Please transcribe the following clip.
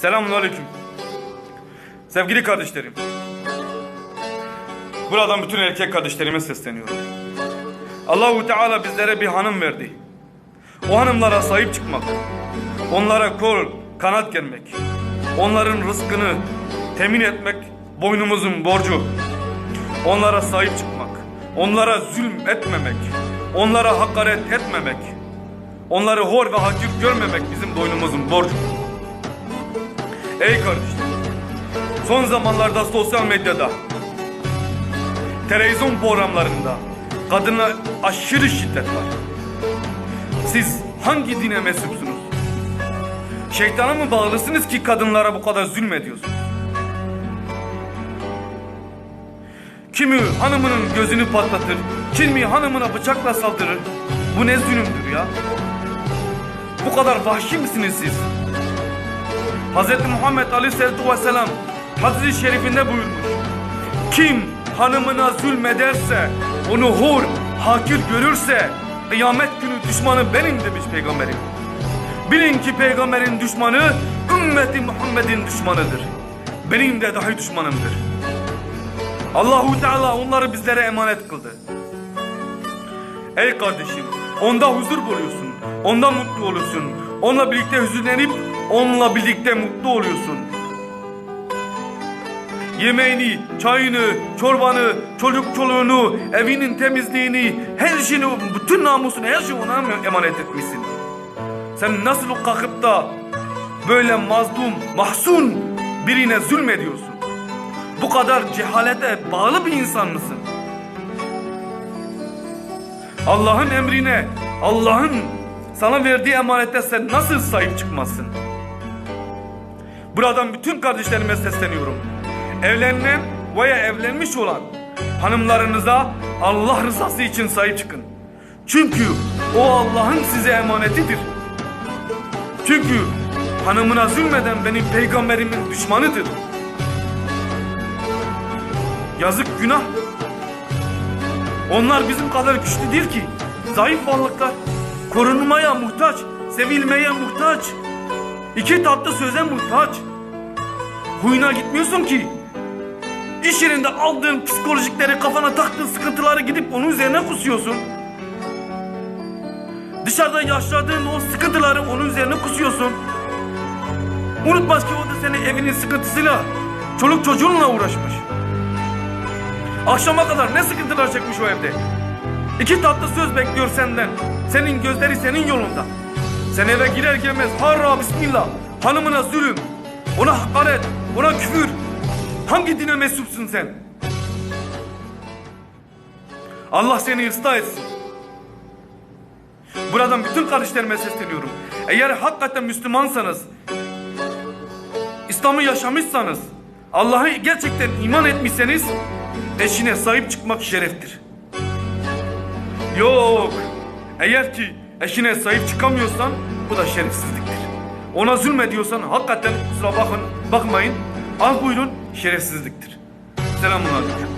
Selamünaleyküm. Sevgili kardeşlerim. Buradan bütün erkek kardeşlerime sesleniyorum. Allahu Teala bizlere bir hanım verdi. O hanımlara sahip çıkmak, onlara kol, kanat germek, onların rızkını temin etmek boynumuzun borcu. Onlara sahip çıkmak, onlara zulm etmemek, onlara hakaret etmemek, onları hor ve hakir görmemek bizim boynumuzun borcu. Ey kardeşler, son zamanlarda sosyal medyada, televizyon programlarında kadına aşırı şiddet var. Siz hangi dine mensupsunuz? Şeytana mı bağlısınız ki kadınlara bu kadar zulmediyorsunuz? Kimi hanımının gözünü patlatır, kimi hanımına bıçakla saldırır. Bu ne zulümdür ya? Bu kadar vahşi misiniz siz? Hz. Muhammed Aleyhisselatü Vesselam hadis-i şerifinde buyurmuş. Kim hanımına zulmederse, onu hor, hakir görürse, kıyamet günü düşmanı benim demiş peygamberim. Bilin ki peygamberin düşmanı, ümmeti Muhammed'in düşmanıdır. Benim de dahi düşmanımdır. Allahu Teala onları bizlere emanet kıldı. Ey kardeşim, onda huzur buluyorsun, onda mutlu oluyorsun. Onunla birlikte hüzünlenip onunla birlikte mutlu oluyorsun. Yemeğini, çayını, çorbanı, çocuk çoluğunu, evinin temizliğini, her şeyini, bütün namusunu, her şeyi ona emanet etmişsin. Sen nasıl kalkıp da böyle mazlum, mahzun birine zulmediyorsun? Bu kadar cehalete bağlı bir insan mısın? Allah'ın emrine, Allah'ın sana verdiği emanete sen nasıl sahip çıkmazsın? Buradan bütün kardeşlerime sesleniyorum. Evlenen veya evlenmiş olan hanımlarınıza Allah rızası için sahip çıkın. Çünkü o Allah'ın size emanetidir. Çünkü hanımına zulmeden benim peygamberimin düşmanıdır. Yazık günah. Onlar bizim kadar güçlü değil ki. Zayıf varlıklar. Korunmaya muhtaç. Sevilmeye muhtaç. İki tatlı söze muhtaç. Huyuna gitmiyorsun ki. İş yerinde aldığın psikolojikleri kafana taktığın sıkıntıları gidip onun üzerine kusuyorsun. Dışarıda yaşadığın o sıkıntıları onun üzerine kusuyorsun. Unutmaz ki o da senin evinin sıkıntısıyla, çoluk çocuğunla uğraşmış. Akşama kadar ne sıkıntılar çekmiş o evde. İki tatlı söz bekliyor senden. Senin gözleri senin yolunda. Sen eve girer girmez harra bismillah. Hanımına zulüm. Ona hakaret. Ona küfür. Hangi dine mensupsun sen? Allah seni ıslah etsin. Buradan bütün kardeşlerime sesleniyorum. Eğer hakikaten Müslümansanız, İslam'ı yaşamışsanız, Allah'a gerçekten iman etmişseniz, eşine sahip çıkmak şereftir. Yok, eğer ki eşine sahip çıkamıyorsan, bu da şerefsizliktir. Ona zulmediyorsan hakikaten kusura bakın, bakmayın, al buyurun şerefsizliktir. Selamun aleyküm.